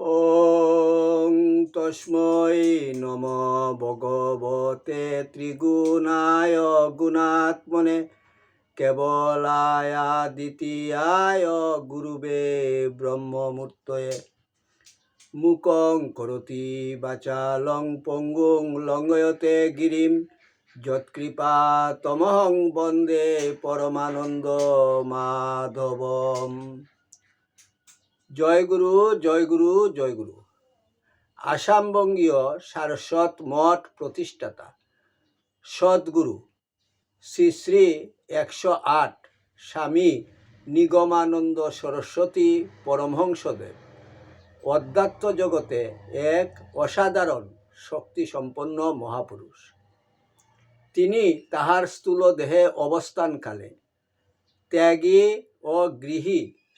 ওং নম ভগবতে ত্রিগুণায় গুণাত্মনে কেবলায় দ্বিতীয়ায় গুরুবে ব্রহ্মমূর্তয়ে মুকং করতি বাচালং পঙ্গুং লঙ্ঘয়তে গিরিম যৎকৃপা তমহং বন্দে পরমানন্দ মাধবম। জয় গুরু জয় গুরু জয় গুরু। আসামবঙ্গীয় সারস্বত মঠ প্রতিষ্ঠাতা সদ্গুরু শ্রী শ্রী একশো আট স্বামী নিগমানন্দ সরস্বতী পরমহংসদেব। অধ্যাত্ম জগতে এক অসাধারণ শক্তিসম্পন্ন মহাপুরুষ। তিনি তাহার স্থূল দেহে অবস্থানকালে ত্যাগী ও গৃহী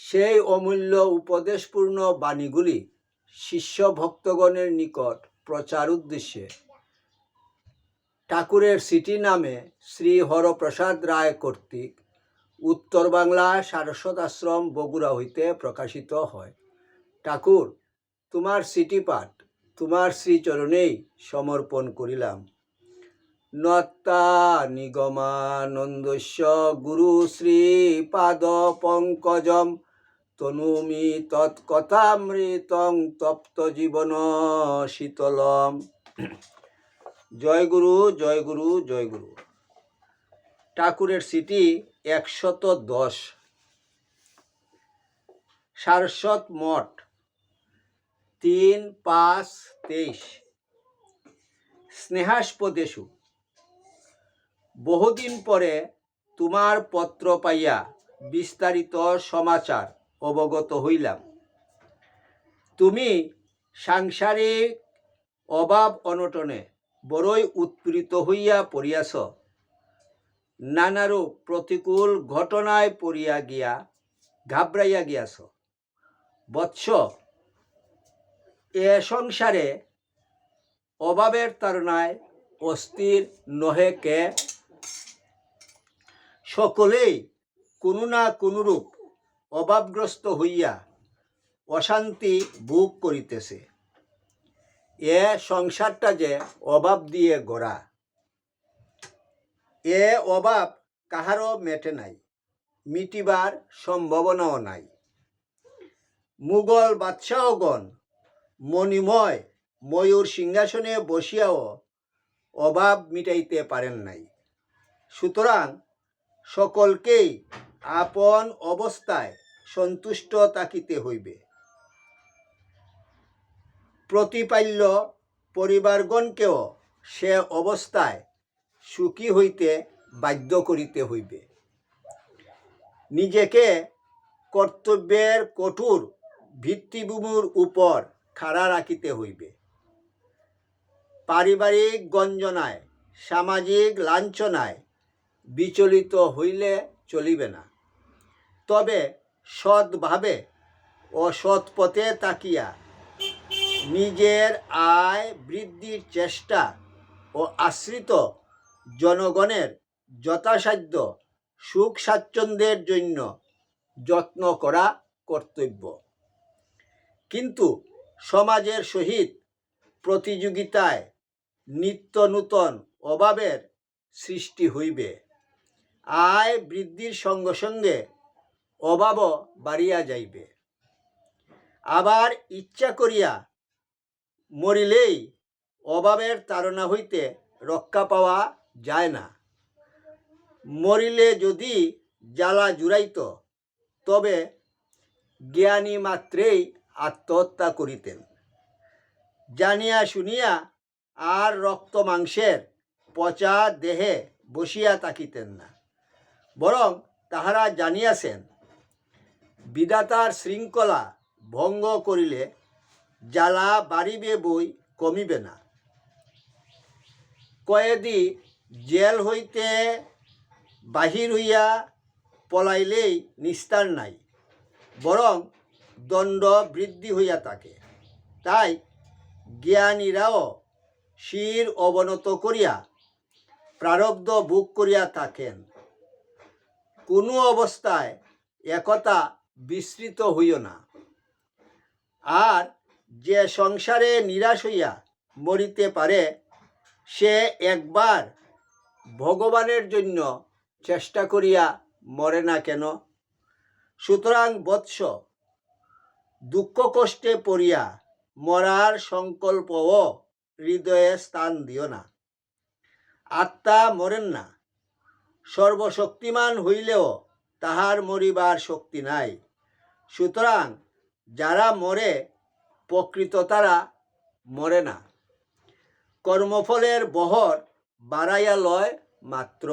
সেই অমূল্য উপদেশপূর্ণ বাণীগুলি শিষ্য ভক্তগণের নিকট প্রচার উদ্দেশ্যে। ঠাকুরের সিটি নামে শ্রী হরপ্রসাদ রায় কর্তৃক উত্তর বাংলা সারস্বত আশ্রম বগুড়া হইতে প্রকাশিত হয়। ঠাকুর, তোমার সিটি পাঠ, তোমার শ্রীচরণেই সমর্পণ করিলাম। নত্তা নিগমানন্দস্য গুরু শ্রী পাদ পঙ্কজম তনুমি তৎকথামৃতং তপ্ত জীবন শীতলম। জয় গুরু জয় গুরু জয় গুরু। ঠাকুরের সিটি একশত দশ। সারস্বত মঠ তিন পাঁচ তেইশ। স্নেহাস্পদেশু, বহুদিন পরে তোমার পত্র পাইয়া বিস্তারিত সমাচার। অবগত হইলাম। তুমি সাংসারিক অভাব অনটনে বড়ই উৎপীড়িত হইয়া পড়িয়াছ। নানারূপ প্রতিকূল ঘটনায় পড়িয়া গিয়া ঘাবড়াইয়া গিয়াছ। বৎস, এ সংসারে অভাবের তাড়নায় অস্থির নহে কে? সকলেই কোনো না কোনরূপ অভাবগ্রস্ত হইয়া অশান্তি ভোগ করিতেছে। এ সংসারটা যে অভাব দিয়ে গড়া, এ অভাব কাহারও মেটে নাই, মিটিবার সম্ভাবনাও নাই। মুঘল বাদশাহগণ মণিময় ময়ূর সিংহাসনে বসিয়াও অভাব মিটাইতে পারেন নাই। সুতরাং সকলকেই আপন অবস্থায় সন্তুষ্ট থাকিতে হইবে। প্রতিপাল্য পরিবারগণকেও সে অবস্থায় সুখী হইতে বাধ্য করিতে হইবে। নিজেকে কর্তব্যের কঠোর ভিত্তিভূমির উপর খাড়া রাখিতে হইবে। পারিবারিক গঞ্জনায়, সামাজিক লাঞ্ছনায় বিচলিত হইলে চলিবে না। তবে সৎভাবে ও সৎ পথে তাকিয়া। নিজের আয় বৃদ্ধির চেষ্টা ও আশ্রিত জনগণের যথাসাধ্য সুখ স্বাচ্ছন্দ্যের জন্য যত্ন করা কর্তব্য। কিন্তু সমাজের সহিত প্রতিযোগিতায় নিত্য নূতন অভাবের সৃষ্টি হইবে। আয় বৃদ্ধির সঙ্গে সঙ্গে অভাবও বাড়িয়া যাইবে। আবার ইচ্ছা করিয়া মরিলেই অভাবের তাড়না হইতে রক্ষা পাওয়া যায় না। মরিলে যদি জ্বালা জুড়াইত, তবে জ্ঞানী মাত্রেই আত্মহত্যা করিতেন। জানিয়া শুনিয়া আর রক্ত মাংসের পচা দেহে বসিয়া থাকিতেন না, বরং তাহারা জানিয়াছেন বিধাতার শৃঙ্খলা ভঙ্গ করিলে জ্বালা বাড়িবে বই কমিবে না। কয়েদি জেল হইতে বাহির হইয়া পলাইলেই নিস্তার নাই, বরং দণ্ড বৃদ্ধি হইয়া থাকে। তাই জ্ঞানীরাও শির অবনত করিয়া প্রারব্ধ বুক করিয়া থাকেন। কোনো অবস্থায় একতা বিস্তৃত হইও না। আর যে সংসারে নিরাশ হইয়া মরিতে পারে, সে একবার ভগবানের জন্য চেষ্টা করিয়া মরে না কেন? সুতরাং বৎস দুঃখ কষ্টে পড়িয়া মরার সংকল্পও হৃদয়ে স্থান দিও না। আত্মা মরেন না। সর্বশক্তিমান হইলেও তাহার মরিবার শক্তি নাই। সুতরাং যারা মরে, প্রকৃত তারা মরে না। কর্মফলের বহর বাড়াইয়া লয় মাত্র।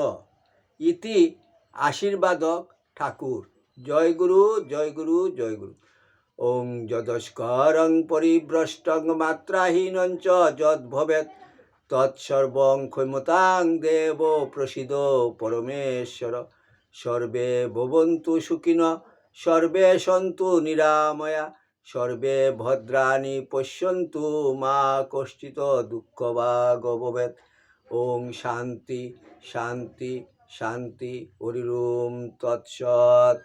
ইতি আশীর্বাদক ঠাকুর। জয় গুরু জয় গুরু জয় গুরু। ওং যদস্করং পরিভ্রষ্টং মাত্রাহীনং যদ ভবেত তৎসর্বং ক্ষমতাং দেব প্রসিদ পরমেশ্বর। সর্বে ভবন্তু সুখিন। সর্বে সন্তু নিরাময়া, সর্বে ভদ্রাণি পশ্যন্তু, মা কষ্টিত দুঃখ বা গভবেত ওং শান্তি শান্তি শান্তি, হরিরোম তৎসৎ।